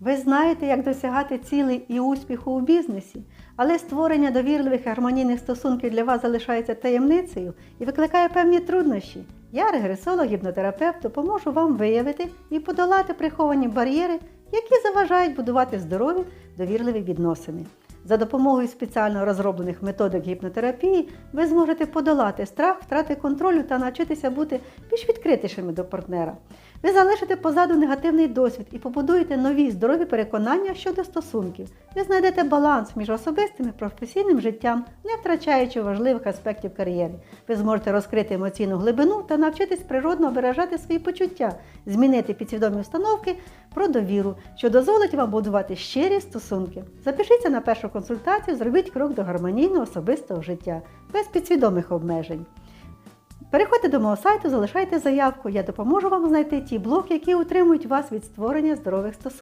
Ви знаєте, як досягати цілей і успіху у бізнесі, але створення довірливих гармонійних стосунків для вас залишається таємницею і викликає певні труднощі. Я, регресолог, гіпнотерапевт, допоможу вам виявити і подолати приховані бар'єри, які заважають будувати здорові, довірливі відносини. За допомогою спеціально розроблених методик гіпнотерапії ви зможете подолати страх, втрати контролю та навчитися бути більш відкритішими до партнера. Ви залишите позаду негативний досвід і побудуєте нові здорові переконання щодо стосунків. Ви знайдете баланс між особистим і професійним життям, не втрачаючи важливих аспектів кар'єри. Ви зможете розкрити емоційну глибину та навчитись природно виражати свої почуття, змінити підсвідомі установки про довіру, що дозволить вам будувати щирі стосунки. Запишіться на першу консультацію, зробіть крок до гармонійного особистого життя без підсвідомих обмежень. Переходьте до мого сайту, залишайте заявку. Я допоможу вам знайти ті блоки, які утримують вас від створення здорових стосунків.